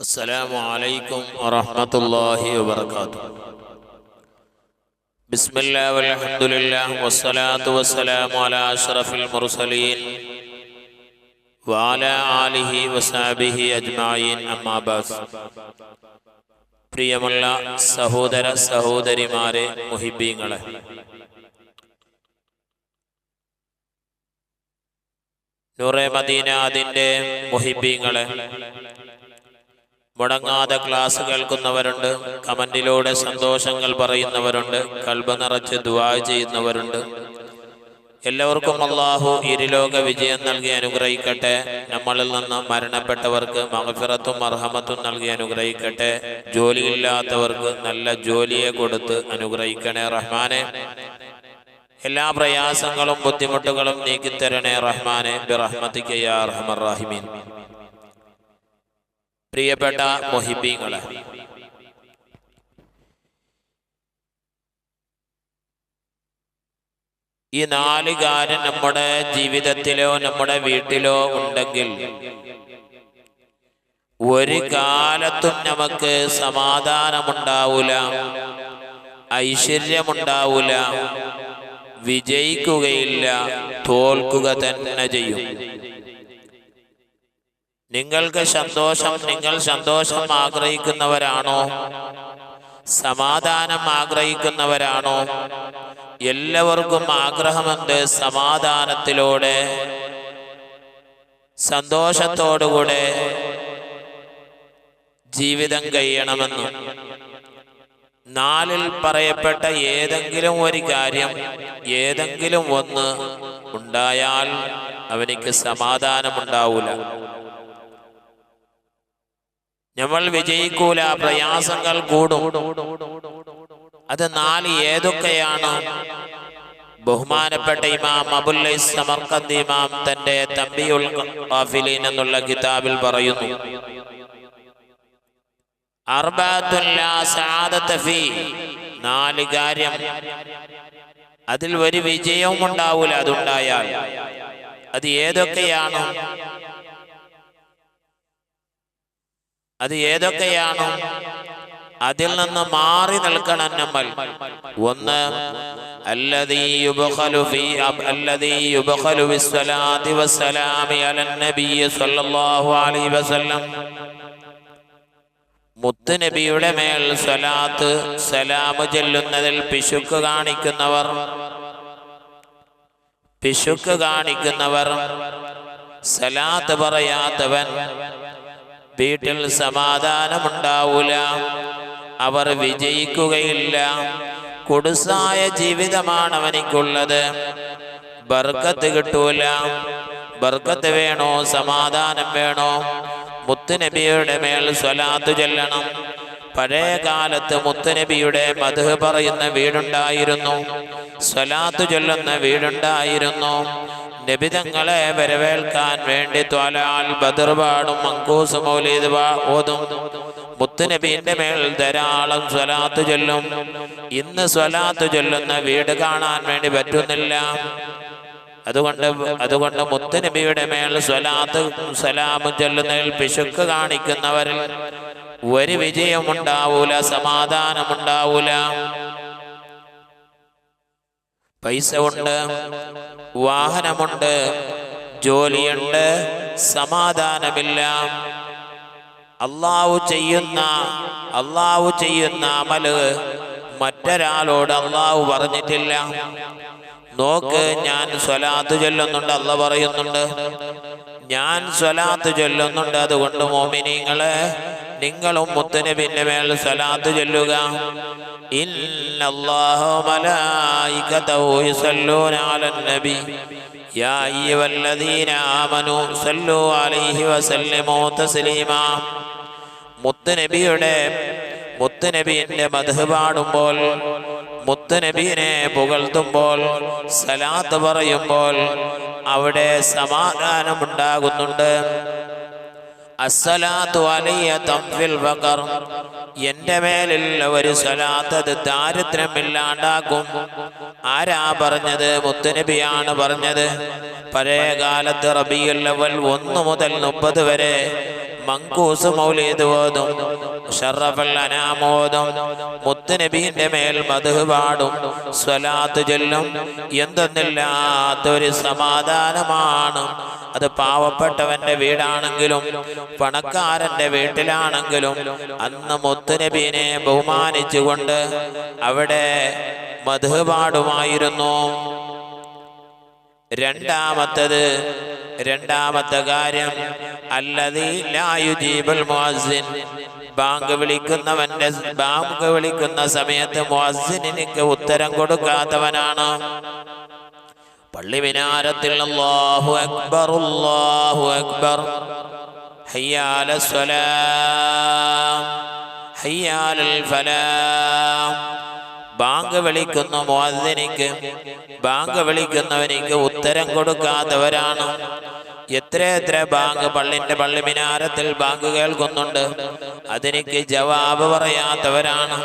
السلام عليكم ورحمة الله وبركاته بسم الله والحمد لله والصلاة والسلام على أشرف المرسلين وعلى آله وصحبه أجمعين أما بعد പ്രിയമുള്ള സഹോദര സഹോദരിമാരെ മുഹിബീങ്ങളെ നൂറെ മദീന അതിൻ്റെ മുഹിബീങ്ങളെ മുടങ്ങാതെ ക്ലാസ് കേൾക്കുന്നവരുണ്ട് കമന്റിലൂടെ സന്തോഷങ്ങൾ പറയുന്നവരുണ്ട് കൽബ നിറച്ച് ദുവാ ചെയ്യുന്നവരുണ്ട്. എല്ലാവർക്കും അള്ളാഹു ഇരുലോക വിജയം നൽകി അനുഗ്രഹിക്കട്ടെ. നമ്മളിൽ നിന്ന് മരണപ്പെട്ടവർക്ക് മഹഫിറത്തും അർഹമത്തും നൽകി അനുഗ്രഹിക്കട്ടെ. ജോലിയില്ലാത്തവർക്ക് നല്ല ജോലിയെ കൊടുത്ത് അനുഗ്രഹിക്കണേ റഹ്മാനെ. എല്ലാ പ്രയാസങ്ങളും ബുദ്ധിമുട്ടുകളും നീക്കിത്തരണേ റഹ്മാനെ. ബിറഹ്മത്തിക്കയ്യ റഹ്മർ റഹിമീൻ. പ്രിയപ്പെട്ട മൊഹിബീങ്ങളെ. ഈ നാല് കാര്യം നമ്മുടെ ജീവിതത്തിലോ നമ്മുടെ വീട്ടിലോ ഉണ്ടെങ്കിൽ ഒരു കാലത്തും നമുക്ക് സമാധാനമുണ്ടാവൂല ഐശ്വര്യമുണ്ടാവൂല വിജയിക്കുകയില്ല തോൽക്കുക തന്നെ ചെയ്യും. നിങ്ങൾക്ക് സന്തോഷം നിങ്ങൾ സന്തോഷം ആഗ്രഹിക്കുന്നവരാണോ? സമാധാനം ആഗ്രഹിക്കുന്നവരാണോ? എല്ലാവർക്കും ആഗ്രഹമുണ്ട് സമാധാനത്തിലൂടെ സന്തോഷത്തോടുകൂടെ ജീവിതം കഴിയണമെന്ന്. നാലിൽ പറയപ്പെട്ട ഏതെങ്കിലും ഒരു കാര്യം ഏതെങ്കിലും ഒന്ന് ഉണ്ടായാൽ അവനിക്ക് സമാധാനമുണ്ടാവൂല. നമ്മൾ വിജയിക്കൂല പ്രയാസങ്ങൾ കൂടും. അത് നാല് ഏതൊക്കെയാണ്? ബഹുമാനപ്പെട്ട ഇമാം അബുൽ സമർക്കന്ത് ഇമാം തന്റെ തമ്പിയുൽ ഖാഫിലീൻ എന്നുള്ള കിതാബിൽ പറയുന്നു. നാല് കാര്യം. അതിൽ ഒരു വിജയവും ഉണ്ടാവൂല അതുണ്ടായാൽ. അത് ഏതൊക്കെയാണ്? അത് ഏതൊക്കെയാണ് അതിൽ നിന്ന് മാറി നിൽക്കണം നമ്മൾ. ഒന്ന് മുത്തുനബിയുടെ മേൽ സ്വലാത്ത് സലാമ് ചെല്ലുന്നതിൽ പിശുക്ക് കാണിക്കുന്നവർ. പിശുക്ക് കാണിക്കുന്നവർ. സലാത്ത് പറയാത്തവൻ വീട്ടിൽ സമാധാനമുണ്ടാവൂല. അവർ വിജയിക്കുകയില്ല. കൊടുസായ ജീവിതമാണ് അവനിക്കുള്ളത്. ബർക്കത്ത് കിട്ടൂല. ബർക്കത്ത് വേണോ? സമാധാനം വേണോ? മുത്തുനബിയുടെ മേൽ സ്വലാത്ത് ചൊല്ലണം. പഴയ കാലത്ത് മുത്തുനബിയുടെ മധു പറയുന്ന വീടുണ്ടായിരുന്നു. സ്വലാത്ത് ചൊല്ലുന്ന വീടുണ്ടായിരുന്നു. നബിതങ്ങളെ വരവേൽക്കാൻ വേണ്ടി ത്വാലാൽ ബദർപാടും മങ്കൂസ് മൗലീദ് ഓതും. മുത്തുനബീന്റെ മേൽ ധാരാളം സ്വലാത്ത് ചൊല്ലും. ഇന്ന് സ്വലാത്ത് ചൊല്ലുന്ന വീട് കാണാൻ വേണ്ടി പറ്റുന്നില്ല. അതുകൊണ്ട് അതുകൊണ്ട് മുത്തുനബിയുടെ മേൽ സ്വലാത്ത് സലാമും ചൊല്ലുന്നതിൽ പിശുക്ക് കാണിക്കുന്നവരിൽ ഒരു വിജയമുണ്ടാവൂല സമാധാനമുണ്ടാവൂല. പൈസ ഉണ്ട് വാഹനമുണ്ട് ജോലിയുണ്ട് സമാധാനമില്ല. അള്ളാഹു ചെയ്യുന്ന അള്ളാഹു ചെയ്യുന്ന അമൽ മറ്റൊരാളോട് അള്ളാഹു പറഞ്ഞിട്ടില്ല. നോക്ക് ഞാൻ സ്വലാത്ത് ചൊല്ലുന്നുണ്ട് അല്ല പറയുന്നുണ്ട്. ഞാൻ സ്വലാത്ത് ചൊല്ലുന്നുണ്ട് അതുകൊണ്ട് മോമിനിങ്ങളെ നിങ്ങളും മുത്തനബിന്റെ മേൽ സലാത്ത് ചൊല്ലുക. ഇന്നല്ലാഹു മലായികതഹു യുസല്ലൂന യാ അലൈഹി മുത്തുനബിയുടെ മുത്തുനബിന്റെ മധു പാടുമ്പോൾ മുത്തനബീനെ പുകഴ്ത്തുമ്പോൾ സലാത്ത് പറയുമ്പോൾ അവിടെ സമാധാനമുണ്ടാകുന്നുണ്ട്. എന്റെ മേലിൽ ഒരു സലാത്ത് അത് ദാരിദ്ര്യമില്ലാണ്ടാക്കും. ആരാ പറഞ്ഞത്? മുത്തുനബിയാണ് പറഞ്ഞത്. പഴയ കാലത്ത് റബിയുള്ളവൽ ഒന്ന് മുതൽ മുപ്പത് വരെ മങ്കൂസ് മൗലീദ് ഓതും അനാമോദം മുത്തുനബീന്റെ മേൽ മധു പാടും സ്വലാത്ത് ചൊല്ലും. എന്തെന്നില്ലാത്തൊരു സമാധാനമാണ്. അത് പാവപ്പെട്ടവന്റെ വീടാണെങ്കിലും പണക്കാരന്റെ വീട്ടിലാണെങ്കിലും അന്ന് മുത്തുനബീനെ ബഹുമാനിച്ചുകൊണ്ട് അവിടെ മധു പാടുമായിരുന്നു. രണ്ടാമത്തത് രണ്ടാമത്തെ കാര്യം അല്ലതി ലായുജീബൽ മുഅസ്സിൻ. ബാങ്ക് വിളിക്കുന്നവന്റെ ബാങ്ക് വിളിക്കുന്ന സമയത്ത് മുഅസ്സിനിക്ക് ഉത്തരം കൊടുക്കാത്തവനാണ്. പള്ളി മിനാരത്തിൽ അല്ലാഹു അക്ബർ അല്ലാഹു അക്ബർ. ഹയ്യാല സ്വലാം ഹയ്യാലൽ ഫലാം. ബാങ്ക് വിളിക്കുന്ന മുഅദ്ദിനിക്ക് ബാങ്ക് വിളിക്കുന്നവനിക്ക് ഉത്തരം കൊടുക്കാത്തവരാണ്. എത്ര എത്ര ബാങ്ക് പള്ളിന്റെ പള്ളി മിനാരത്തിൽ ബാങ്ക് കേൾക്കുന്നുണ്ട്. അതെനിക്ക് ജവാബ് പറയാത്തവരാണ്.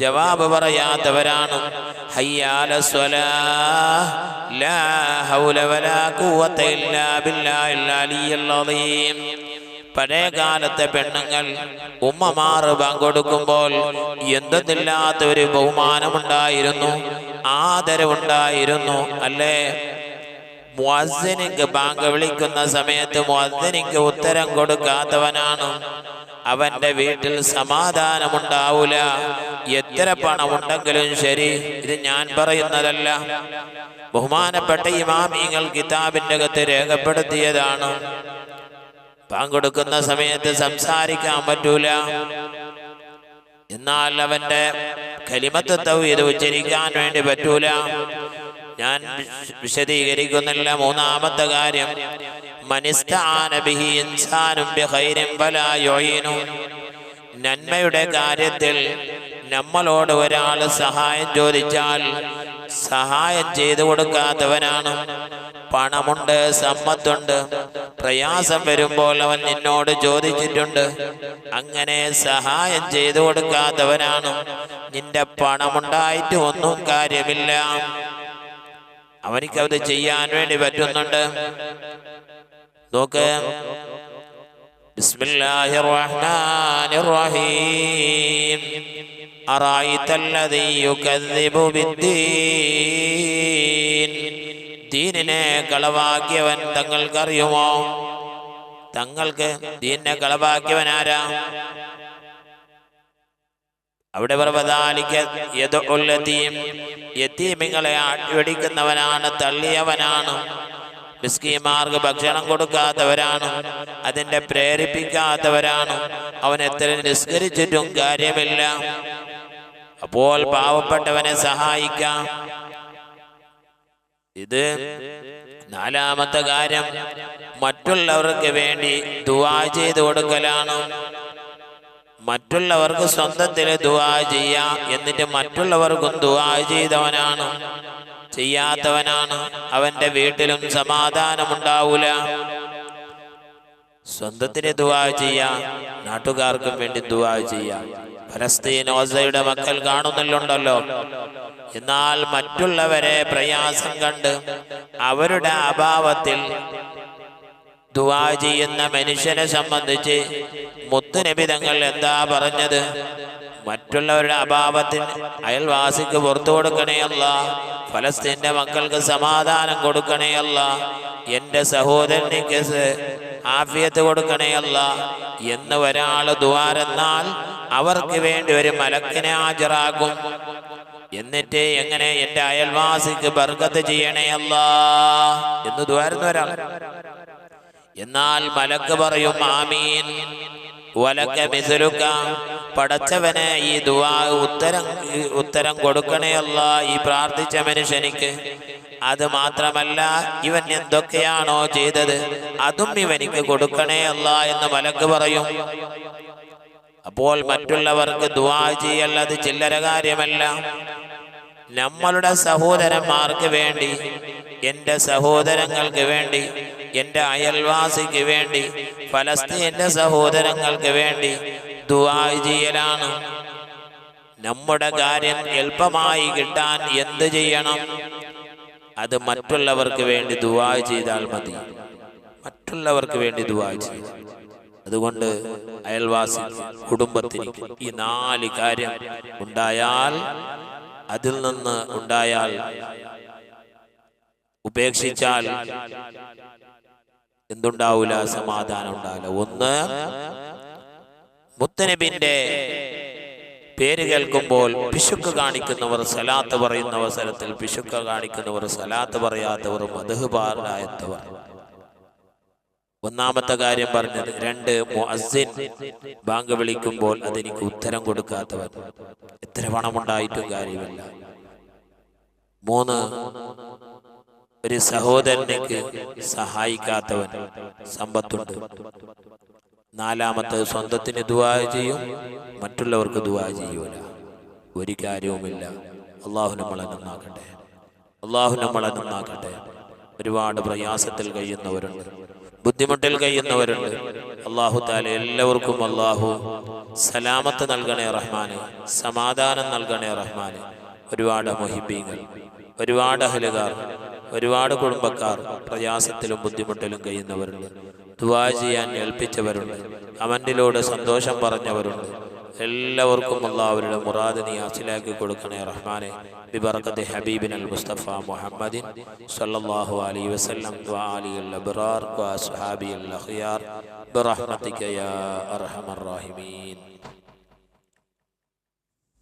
ജവാബ് പറയാത്തവരാണ്. പഴയ കാലത്തെ പെണ്ണുങ്ങൾ ഉമ്മമാർ പങ്കെടുക്കുമ്പോൾ എന്തെന്നില്ലാത്ത ഒരു ബഹുമാനമുണ്ടായിരുന്നു ആദരവുണ്ടായിരുന്നു അല്ലേ? മുഅസ്സിനിക്ക് ബാങ്ക് വിളിക്കുന്ന സമയത്ത് മുഅസ്സിനിക്ക് ഉത്തരം കൊടുക്കാത്തവനാണ്. അവന്റെ വീട്ടിൽ സമാധാനമുണ്ടാവൂല. എത്ര പണമുണ്ടെങ്കിലും ശരി ഇത് ഞാൻ പറയുന്നതല്ല. ബഹുമാനപ്പെട്ട ഇമാമിങ്ങൾ കിതാബിന്റെ അകത്ത് രേഖപ്പെടുത്തിയതാണ്. പങ്കെടുക്കുന്ന സമയത്ത് സംസാരിക്കാൻ പറ്റൂല. എന്നാൽ അവന്റെ കലിമത്ത് ഇത് ഉച്ചരിക്കാൻ വേണ്ടി പറ്റൂല. ഞാൻ വിശ- വിശദീകരിക്കുന്നില്ല. മൂന്നാമത്തെ കാര്യം നന്മയുടെ കാര്യത്തിൽ നമ്മളോട് ഒരാൾ സഹായം ചോദിച്ചാൽ സഹായം ചെയ്തു കൊടുക്കാത്തവനാണ്. പണമുണ്ട് സമ്പത്തുണ്ട്. പ്രയാസം വരുമ്പോൾ അവൻ നിന്നോട് ചോദിച്ചിട്ടുണ്ട്. അങ്ങനെ സഹായം ചെയ്തു കൊടുക്കാത്തവനാണ്. നിന്റെ പണമുണ്ടായിട്ട് ഒന്നും കാര്യമില്ല. അവനിക്കത് ചെയ്യാൻ വേണ്ടി പറ്റുന്നുണ്ട് നോക്ക് بسم الله الرحمن الرحيم أرأيت الذي يكذب بالدين ദീനിനെ കളവാക്കിയവൻ തങ്ങൾക്കറിയുമോ തങ്ങൾക്ക് ദീനിനെ കളവാക്കിയവൻ ആരാ അവിടെ യത്തീമിങ്ങളെ അടിവടിക്കുന്നവനാണ് തള്ളിയവനാണ് മിസ്കിമാർക്ക് ഭക്ഷണം കൊടുക്കാത്തവരാണ് അതിന്റെ പ്രേരിപ്പിക്കാത്തവരാണ് അവൻ എത്ര നിസ്കരിച്ചിട്ടും കാര്യമില്ല. അപ്പോൾ പാവപ്പെട്ടവനെ സഹായിക്കാം. ഇത് നാലാമത്തെ കാര്യം മറ്റുള്ളവർക്ക് വേണ്ടി ദുവാ ചെയ്തു കൊടുക്കലാണ്. മറ്റുള്ളവർക്ക് സ്വന്തത്തിൽ ദുവാ ചെയ്യാം എന്നിട്ട് മറ്റുള്ളവർക്കും ദുവാ ചെയ്തവനാണ്. ചെയ്യാത്തവനാണ്. അവന്റെ വീട്ടിലും സമാധാനമുണ്ടാവൂല സ്വന്തത്തിന് ദുവാ ചെയ്യാം. നാട്ടുകാർക്കും വേണ്ടി ദുവാ ചെയ്യാം. ഫലസ്തീൻ ഓസയുടെ മക്കൾ കാണുന്നില്ലുണ്ടല്ലോ എന്നാൽ മറ്റുള്ളവരെ പ്രയാസം കണ്ട് അവരുടെ അഭാവത്തിൽ ദുവാ ചെയ്യുന്ന മനുഷ്യനെ സംബന്ധിച്ച് മുത്തുനബി തങ്ങൾ എന്താ പറഞ്ഞത്? മറ്റുള്ളവരുടെ അഭാവത്തിന് അയൽവാസിക്ക് പുറത്തു കൊടുക്കണേയല്ല ഫലസ്തീന്റെ മക്കൾക്ക് സമാധാനം കൊടുക്കണേയല്ല എന്റെ സഹോദരനിക്ക് ആഫിയത്ത് കൊടുക്കണേയല്ല എന്ന് ഒരാൾ ദ്വാരെന്നാൽ അവർക്ക് വേണ്ടി ഒരു മലക്കിനെ ഹാജരാകും എന്നിട്ട് എങ്ങനെ എന്റെ അയൽവാസിക്ക് ബർക്കത്ത് ചെയ്യണേയല്ല എന്ന് ദ്വാരുന്ന ഒരാൾ എന്നാൽ മലക്ക് പറയും ആമീൻ. വലക്ക മിസലുക്ക പടച്ചവനെ ഈ ദുവാ ഉത്തരം ഉത്തരം കൊടുക്കണേ അല്ല ഈ പ്രാർത്ഥിച്ച മനുഷ്യനിക്ക്. അത് മാത്രമല്ല ഇവൻ എന്തൊക്കെയാണോ ചെയ്തത് അതും ഇവനിക്ക് കൊടുക്കണേയല്ല എന്ന് മലക്ക് പറയും. അപ്പോൾ മറ്റുള്ളവർക്ക് ദുവാ ചെയ്യൽ അത് ചില്ലറ കാര്യമല്ല. നമ്മളുടെ സഹോദരന്മാർക്ക് വേണ്ടി എന്റെ സഹോദരങ്ങൾക്ക് വേണ്ടി എന്റെ അയൽവാസിക്ക് വേണ്ടി ഫലസ്തീന്റെ സഹോദരങ്ങൾക്ക് വേണ്ടി ദുആ ചെയ്യലാണ്. നമ്മുടെ കാര്യം എളുപ്പമായി കിട്ടാൻ എന്ത് ചെയ്യണം? അത് മറ്റുള്ളവർക്ക് വേണ്ടി ദുവാ ചെയ്താൽ മതി. മറ്റുള്ളവർക്ക് വേണ്ടി ദുവാ ചെയ്യും. അതുകൊണ്ട് അയൽവാസി കുടുംബത്തിന് ഈ നാല് കാര്യം ഉണ്ടായാൽ അതിൽ നിന്ന് ഉണ്ടായാൽ ഉപേക്ഷിച്ചാൽ എന്തുണ്ടാവൂല? സമാധാനം ഉണ്ടാവില്ല. ഒന്ന് മുത്തനബിന്റെ പേര് കേൾക്കുമ്പോൾ പിശുക്ക് കാണിക്കുന്നവർ സലാത്ത് പറയുന്ന അവസരത്തിൽ പിശുക്ക് കാണിക്കുന്നവർ സലാത്ത് പറയാത്തവർ മധുപാരായത്തവർ ഒന്നാമത്തെ കാര്യം പറഞ്ഞത് രണ്ട് ബാങ്ക് വിളിക്കുമ്പോൾ അതെനിക്ക് ഉത്തരം കൊടുക്കാത്തവർ. എത്ര പണമുണ്ടായിട്ടും കാര്യമില്ല. മൂന്ന് ഒരു സഹോദരനേക്ക് സഹായിക്കാത്തവൻ സമ്പത്തുണ്ട്. നാലാമത്തെ സ്വന്തത്തിന് ദുവാ ചെയ്യും മറ്റുള്ളവർക്ക് ദുവാ ചെയ്യൂല. ഒരു കാര്യവുമില്ല. അള്ളാഹു നമ്മളെ നന്നാക്കട്ടെ. അള്ളാഹു നമ്മളെ നന്നാക്കട്ടെ. ഒരുപാട് പ്രയാസത്തിൽ കഴിയുന്നവരുണ്ട്. ബുദ്ധിമുട്ടിൽ കഴിയുന്നവരുണ്ട്. അള്ളാഹു താല എല്ലാവർക്കും അള്ളാഹു സലാമത്ത് നൽകണേ റഹ്മാന് സമാധാനം നൽകണേ റഹ്മാന്. ഒരുപാട് മൊഹിബീങ്ങൾ ഒരുപാട് അഹലുകാർ ഒരുപാട് കുടുംബക്കാർ പ്രയാസത്തിലും ബുദ്ധിമുട്ടിലും കഴിയുന്നവരുണ്ട്. ദുവാ ചെയ്യാൻ ഏൽപ്പിച്ചവരുണ്ട്. അവന്റിലൂടെ സന്തോഷം പറഞ്ഞവരുണ്ട്. എല്ലാവർക്കും ഉള്ള അവരുടെ നീ അസിലാക്കി കൊടുക്കണേ റഹ്മാനെ. ബിബർക്കത്ത് ഹബീബിൻ അൽ മുസ്തഫ മുഹമ്മദിൻ സല്ലാഹു അലൈഹി വസല്ലം. ദ്വാലി അൽ അബ്റാർ അൽ അഖിയാർ. ബിറഹ്മതിക യാ അർഹമർ റഹീമീൻ.